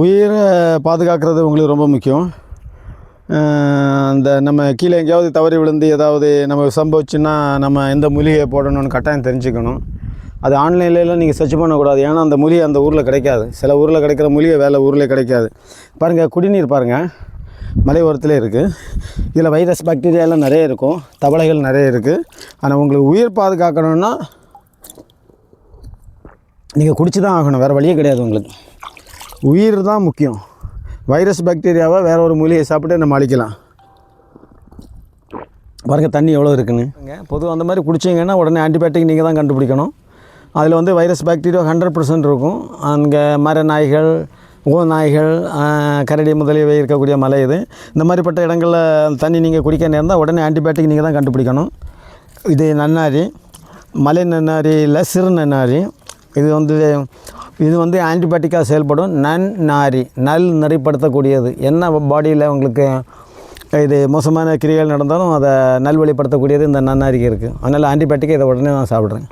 உயிரை பாதுகாக்கிறது உங்களுக்கு ரொம்ப முக்கியம். அந்த நம்ம கீழே எங்கேயாவது தவறி விழுந்து ஏதாவது நம்ம சம்பவிச்சுன்னா நம்ம எந்த மூலிகையை போடணும்னு கட்டாயம் தெரிஞ்சுக்கணும். அது ஆன்லைன்லலாம் நீங்கள் சர்ச் பண்ணக்கூடாது. ஏன்னா அந்த மூலிகை அந்த ஊரில் கிடைக்காது. சில ஊரில் கிடைக்கிற மூலிகை வேலை ஊரில் கிடைக்காது. பாருங்கள் குடிநீர் பாருங்கள் மலை ஓரத்தில் இருக்குது இதில் வைரஸ் பாக்டீரியாலாம் நிறைய இருக்கும். தவளைகள் நிறைய இருக்குது ஆனால் உங்களுக்கு உயிர் பாதுகாக்கணும்னா நீங்கள் குடிச்சு தான் ஆகணும். வேறு வழியே கிடையாது உங்களுக்கு. உயிர் தான் முக்கியம். வைரஸ் பாக்டீரியாவை வேறு ஒரு மூலிகையை சாப்பிட்டு நம்ம அழிக்கலாம். பாருங்கள் தண்ணி எவ்வளோ இருக்குன்னு. பொதுவாக அந்த மாதிரி குடிச்சிங்கன்னா உடனே ஆன்டிபயோட்டிக் நீங்கள் தான் கண்டுபிடிக்கணும். அதில் வந்து வைரஸ் பாக்டீரியா ஹண்ட்ரட் பர்சன்ட் இருக்கும். அங்கே மர நாய்கள் ஓ நாய்கள் கரடி முதலியவை இருக்கக்கூடிய மலை இது. இந்த மாதிரிப்பட்ட இடங்களில் தண்ணி நீங்கள் குடிக்க நேர்ந்தால் உடனே ஆன்டிபயோட்டிக் நீங்கள் தான் கண்டுபிடிக்கணும். இது நன்னாரி மலை நன்னாரி இல்லை சிறு நன்னாரி. இது வந்து இது வந்து ஆன்டிபயோட்டிக்காக செயல்படும் நன் நாரி நல் நெறிப்படுத்தக்கூடியது. என்ன பாடியில் உங்களுக்கு இது மோசமான கிரிகள் நடந்தாலும் அதை நல்வழிப்படுத்தக்கூடியது இந்த நன்னாரிக்கு இருக்குது அதனால் ஆன்டிபயோட்டிக்கை இதை உடனே நான் சாப்பிட்றேன்.